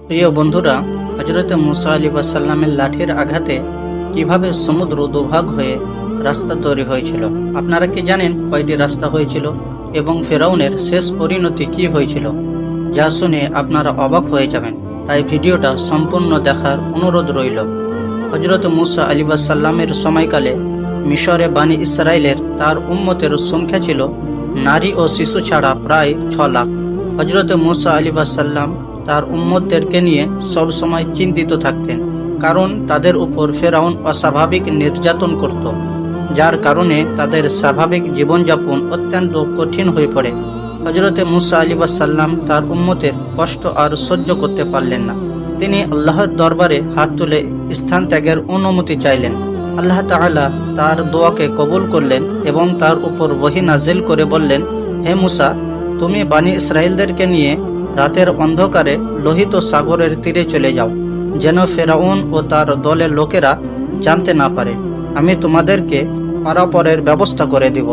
প্রিয় বন্ধুরা হজরতে মুসা আলী সাল্লামের লাঠির আঘাতে কীভাবে সমুদ্র দুভাগ হয়ে রাস্তা তৈরি হয়েছিল? আপনারা কি জানেন কয়টি রাস্তা হয়েছিল এবং ফেরাউনের শেষ পরিণতি কি হয়েছিল? যা শুনে আপনারা অবাক হয়ে যাবেন। তাই ভিডিওটা সম্পূর্ণ দেখার অনুরোধ রইল। হজরত মুসা আলী সাল্লামের সময়কালে মিশরে বানি ইসরায়েলের তার উম্মতের সংখ্যা ছিল নারী ও শিশু ছাড়া প্রায় ছ লাখ। হজরত মুসা আলী সাল্লাম তার উম্মতদেরকে নিয়ে সব সময় চিন্তিত থাকতেন, কারণ তাদের উপর ফেরাউন অস্বাভাবিক নির্যাতন করত, যার কারণে তাদের স্বাভাবিক জীবনযাপন অত্যন্ত কঠিন হয়ে পড়ে। হজরতে মুসা আলী সাল্লাম তার উম্মতের কষ্ট আর সহ্য করতে পারলেন না। তিনি আল্লাহর দরবারে হাত তুলে স্থান ত্যাগের অনুমতি চাইলেন। আল্লাহ তাআলা তার দোয়াকে কবুল করলেন এবং তার উপর ওহি নাজিল করে বললেন, হে মুসা, তুমি বানি ইসরায়েলদেরকে নিয়ে রাতের অন্ধকারে লোহিত সাগরের তীরে চলে যাও, যেন ফেরাউন ও তার দলের লোকেরা জানতে না পারে। আমি তোমাদেরকে পারাপরের ব্যবস্থা করে দিব,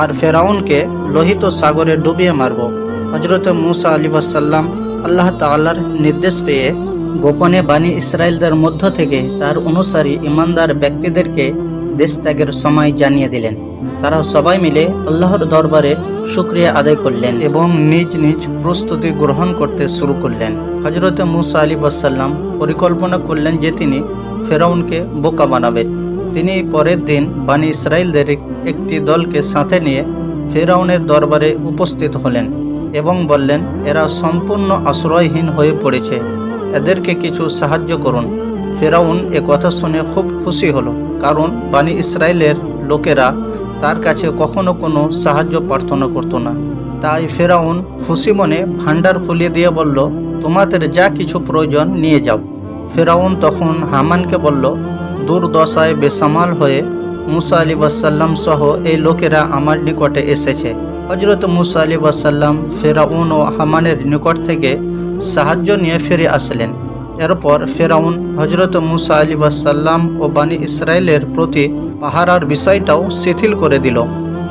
আর ফেরাউনকে লোহিত সাগরে ডুবিয়ে মারব। হজরত মুসা আলী ওয়াসাল্লাম আল্লাহ তাআলার নির্দেশ পেয়ে গোপনে বাণী ইসরায়েলদের মধ্য থেকে তার অনুসারী ইমানদার ব্যক্তিদেরকে দেশ ত্যাগের সময় জানিয়ে দিলেন। তারা সবাই মিলে আল্লাহর দরবারে শুক্রিয়া আদায় করলেন এবং নিজ নিজ প্রস্তুতি গ্রহণ করতে শুরু করলেন। হজরত মুসা আলী ওয়াসাল্লাম পরিকল্পনা করলেন যে তিনি ফেরাউনকে বোকা বানাবেন তিনি পরের দিন বানি ইসরায়েলদের একটি দলকে সাথে নিয়ে ফেরাউনের দরবারে উপস্থিত হলেন এবং বললেন, এরা সম্পূর্ণ আশ্রয়হীন হয়ে পড়েছে। এদেরকে কিছু সাহায্য করুন। ফেরাউন এ কথা শুনে খুব খুশি হলো। কারণ বানি ইসরায়েলের লোকেরা তার কাছে কখনো কোনো সাহায্য প্রার্থনা করতো না। তাই ফেরাউন খুশি মনে ভাণ্ডার খুলিয়ে দিয়ে বলল, তোমাদের যা কিছু প্রয়োজন নিয়ে যাও। ফেরাউন তখন হামানকে বলল, দুর্দশায় বেসামাল হয়ে মুসা আলী ওয়াসাল্লাম সহ এই লোকেরা আমার নিকটে এসেছে। হজরত মুসা আলী ওয়াসাল্লাম ফেরাউন ও হামানের নিকট থেকে সাহায্য নিয়ে ফিরে আসলেন। এরপর ফেরাউন হজরত মুসা আলী ওয়াসাল্লাম ও বানি ইসরায়েলের প্রতি পাহারার বিষয়টাও শিথিল করে দিল।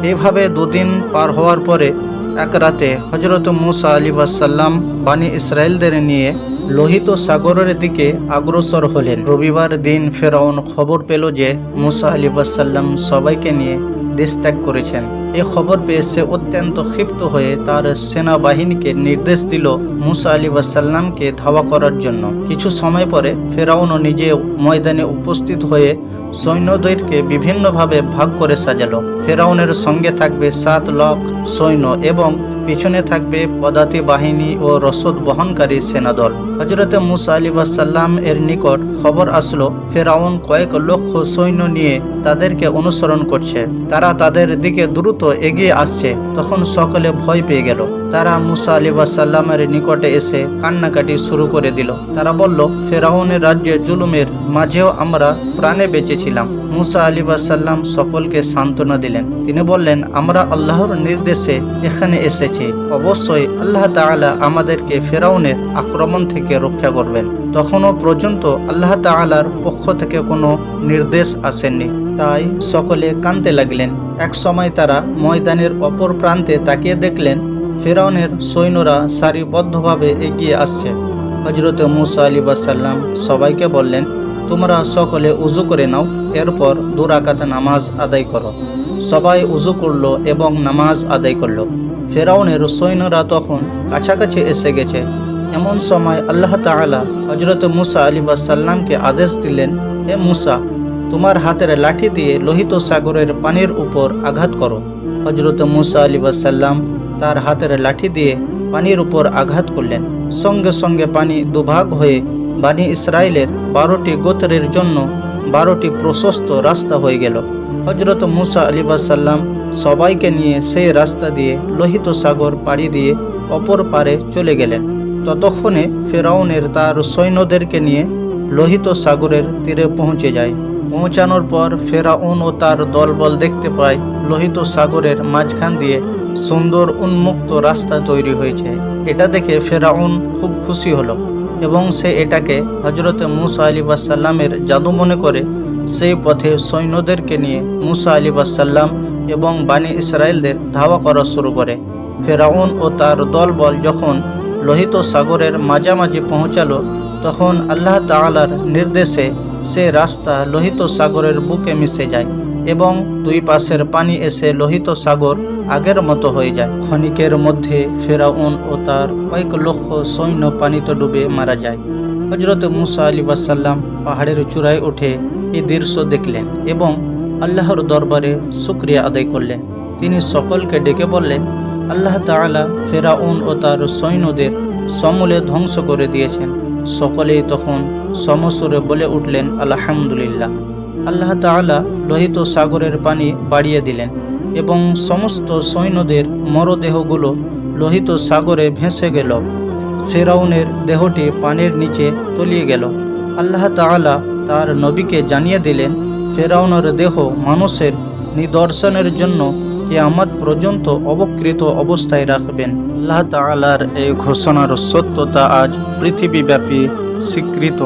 এইভাবে দুদিন পার হওয়ার পরে এক রাতে হজরত মুসা আলী ওয়াসাল্লাম বানি ইসরায়েলদের নিয়ে লোহিত সাগরের দিকে অগ্রসর হলেন। রবিবার দিন ফেরাউন খবর পেল যে মুসা আলী ওয়াসাল্লাম সবাইকে নিয়ে দেশ ত্যাগ করেছেন। এই খবর পেয়ে সে অত্যন্ত ক্ষিপ্ত হয়ে তার সেনাবাহিনীকে নির্দেশ দিল মুসা আলী ওয়াসাল্লামকে ধাওয়া করার জন্য। কিছু সময় পরে ফেরাউনও নিজে ময়দানে উপস্থিত হয়ে সৈন্যদেরকে বিভিন্নভাবে ভাগ করে সাজালো। ফেরাউনের সঙ্গে থাকবে সাত লাখ সৈন্য এবং পিছনে থাকবে পদাতি বাহিনী ও রসদ বহনকারী সেনাদল। হজরতে মুসা আলী ওয়াসাল্লাম এর নিকট খবর আসলো, ফেরাউন কয়েক লক্ষ সৈন্য নিয়ে তাদেরকে অনুসরণ করছে। তারা তাদের দিকে দ্রুত এগিয়ে আসছে। তখন সকলে ভয় পেয়ে গেল। তারা মুসা আলী ওয়াসাল্লামের নিকটে এসে কান্নাকাটি শুরু করে দিল। তারা বলল, ফেরাউনের রাজ্যে জুলুমের মাঝেও আমরা প্রাণে বেঁচেছিলাম। মুসা আলী ওয়াসাল্লাম সকলকে সান্ত্বনা দিলেন। তিনি বললেন, আমরা আল্লাহর নির্দেশে এখানে এসেছি। অবশ্যই আল্লাহ তাআলা আমাদেরকে ফেরাউনের আক্রমণ থেকে রক্ষা করবেন। তখনও পর্যন্ত আল্লাহ তাআলার পক্ষ থেকে কোনো নির্দেশ আসেননি। তাই সকলে কানতে লাগলেন। এক সময় তারা ময়দানের অপর প্রান্তে তাকিয়ে দেখলেন ফেরাউনের সৈন্যরা সারিবদ্ধভাবে এগিয়ে আসছে। হজরত মুসা আলী ওয়াসাল্লাম সবাইকে বললেন, তোমরা সকলে উজু করে নাও, এরপর দুরাকাত নামাজ আদায় করো। সবাই উজু করল এবং নামাজ আদায় করল। ফেরাউনের সৈন্যরা তখন কাছাকাছি এসে গেছে। এমন সময় আল্লাহ তাআলা হজরত মুসা আলী সাল্লামকে আদেশ দিলেন এ মুসা তোমার হাতের লাঠি দিয়ে লোহিত সাগরের পানির উপর আঘাত করো। হজরত মুসা আলী সাল্লাম তার হাতের লাঠি দিয়ে পানির উপর আঘাত করলেন। সঙ্গে সঙ্গে পানি দুভাগ হয়ে বানি ইসরায়েলের বারোটি গোত্রের জন্য বারোটি প্রশস্ত রাস্তা হয়ে গেল। হজরত মুসা আলী সাল্লাম সবাইকে নিয়ে সেই রাস্তা দিয়ে লোহিত সাগর পাড়ি দিয়ে অপর পারে চলে গেলেন। ততক্ষণে ফেরাউনের তার সৈন্যদেরকে নিয়ে লোহিত সাগরের তীরে পৌঁছে যায়। পৌঁছানোর পর ফেরাউন ও তার দলবল দেখতে পায় লোহিত সাগরের মাঝখান দিয়ে সুন্দর উন্মুক্ত রাস্তা তৈরি হয়েছে। এটা দেখে ফেরাউন খুব খুশি হলো এবং সে এটাকে হজরত মুসা আলী ওয়াসাল্লামের জাদু মনে করে সেই পথে সৈন্যদেরকে নিয়ে মুসা আলী ওয়াসাল্লাম এবং বানি ইসরায়েলদের ধাওয়া করা শুরু করে। ফেরাউন ও তার দলবল যখন লোহিত সাগরের মাঝামাঝি পৌঁছালো, তখন আল্লাহ তাআলার নির্দেশে সে রাস্তা লোহিত সাগরের বুকে মিশে যায় এবং দুই পাশের পানি এসে লোহিত সাগর আগের মতো হয়ে যায়। ক্ষণিকের মধ্যে ফেরাউন ও তার কয়েক লক্ষ সৈন্য পানিতে ডুবে মারা যায়। হজরত মুসা আলী ওয়াসাল্লাম পাহাড়ের চূড়ায় উঠে এই দৃশ্য দেখলেন এবং আল্লাহর দরবারে শুক্রিয়া আদায় করলেন। তিনি সকলকে ডেকে বললেন, আল্লাহ তাআলা ফেরাউন ও তার সৈন্যদের সমূলে ধ্বংস করে দিয়েছেন। সকলেই তখন সমসুরে বলে উঠলেন, আলহামদুলিল্লাহ। আল্লাহ তাআলা লোহিত সাগরের পানি বাড়িয়ে দিলেন এবং সমস্ত সৈন্যদের মরদেহগুলো লোহিত সাগরে ভেসে গেল। ফেরাউনের দেহটি পানির নিচে তলিয়ে গেল। আল্লাহ তাআলা তার নবীকে জানিয়ে দিলেন, ফেরাউনের দেহ মানুষের নিদর্শনের জন্য কিয়ামত পর্যন্ত অবকৃত অবস্থায় রাখবেন। আল্লাহ তালার এই ঘোষণার সত্যতা আজ পৃথিবীব্যাপী স্বীকৃত।